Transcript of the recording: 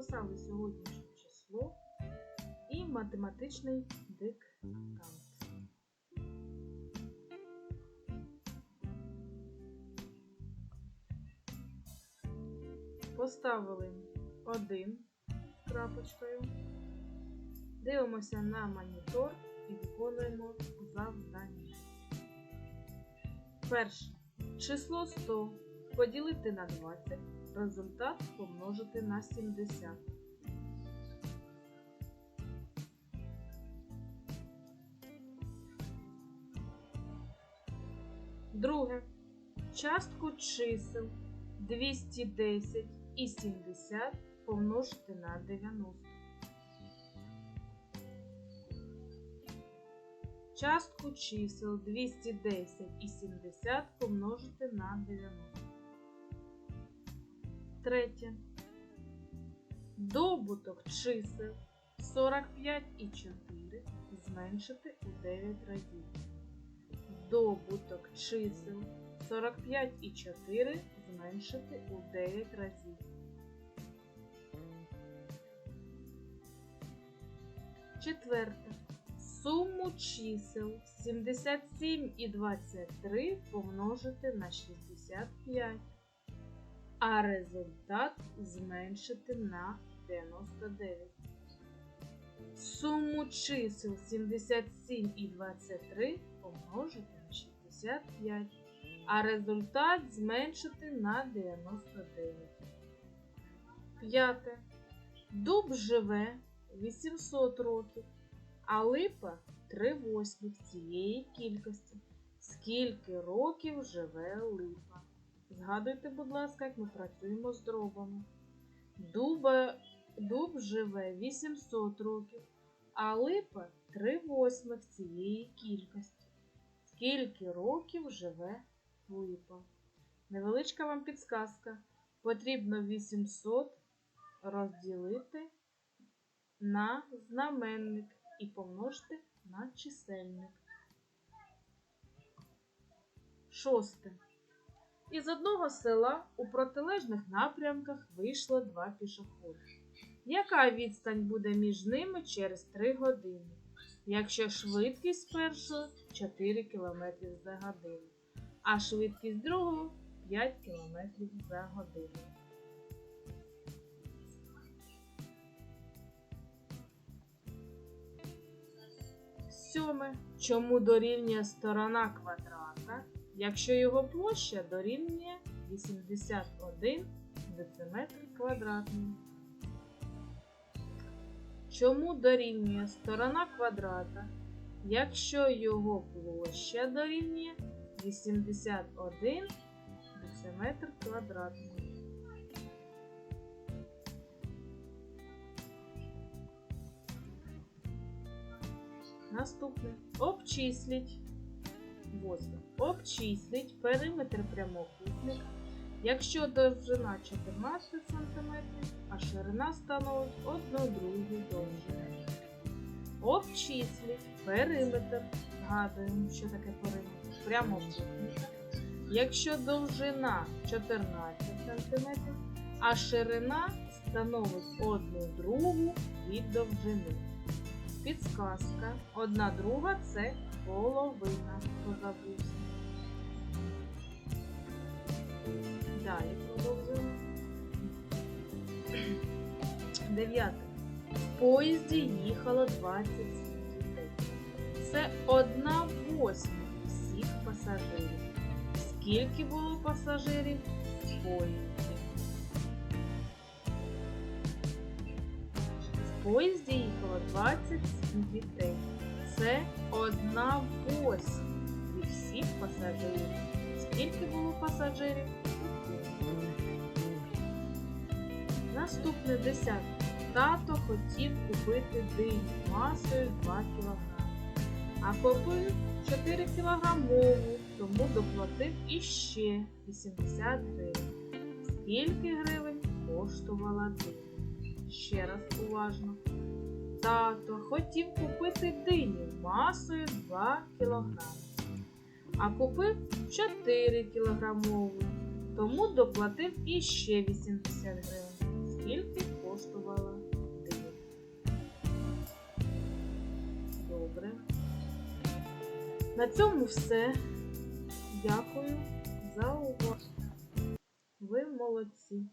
Записали сьогоднішнє число і математичний диктант. Поставили один крапочкою. Дивимося на монітор і виконуємо завдання. Перше. Число 100 поділити на 20. Результат помножити на 70. Друге. Частку чисел 210 і 70 помножити на 90. Частку чисел 210 і 70 помножити на 90. Третє. Добуток чисел 45 і 4 зменшити у 9 разів. Добуток чисел 45 і 4 зменшити у 9 разів. Четверте. Суму чисел 77 і 23 помножити на 65, а результат зменшити на 99. Суму чисел 77 і 23 помножити на 65, а результат зменшити на 99. П'яте. Дуб живе 800 років а липа 3 восьмих цієї кількості. Скільки років живе липа? Згадуйте, будь ласка, як ми працюємо з дробами. Дуба, дуб живе 800 років, а липа 3 восьмих цієї кількості. Скільки років живе липа? Невеличка вам підсказка. Потрібно 800 розділити на знаменник і помножити на чисельник. Шосте. Із одного села у протилежних напрямках вийшло два пішоходи. Яка відстань буде між ними через 3 години, якщо швидкість першого 4 км за годину, а швидкість другого 5 км за годину? Сьоме. Чому дорівнює сторона квадрата, якщо його площа дорівнює 81 дециметр квадратний? Чому дорівнює сторона квадрата, якщо його площа дорівнює 81 дециметр квадратний? Наступне. Обчисліть. Восьме. Обчисліть периметр прямокутника, якщо довжина 14 см, а ширина становить 1 другу довжини. Обчисліть периметр. Згадуємо, що таке периметр прямокутника. Якщо довжина 14 см, а ширина становить 1 другу від довжини. Підсказка. Одна друга це половина. Хто. Далі продовжуємо. Дев'яте. В поїзді їхало 27 дітей. Це одна восьма всіх пасажирів. Скільки було пасажирів поїзді? В поїзді їхало 27 дітей. Це одна восьма від всіх пасажирів. Скільки було пасажирів? Наступне десяте. Тато хотів купити диню масою 2 кг. А купив 4 кілограмову, тому доплатив іще 80 гривень. Скільки гривень коштувала диня? Ще раз уважно. Тато хотів купити дині масою 2 кілограми, а купив 4 кілограмову, тому доплатив іще 80 гривень, скільки коштувала диня. Добре. На цьому все. Дякую за увагу. Ви молодці.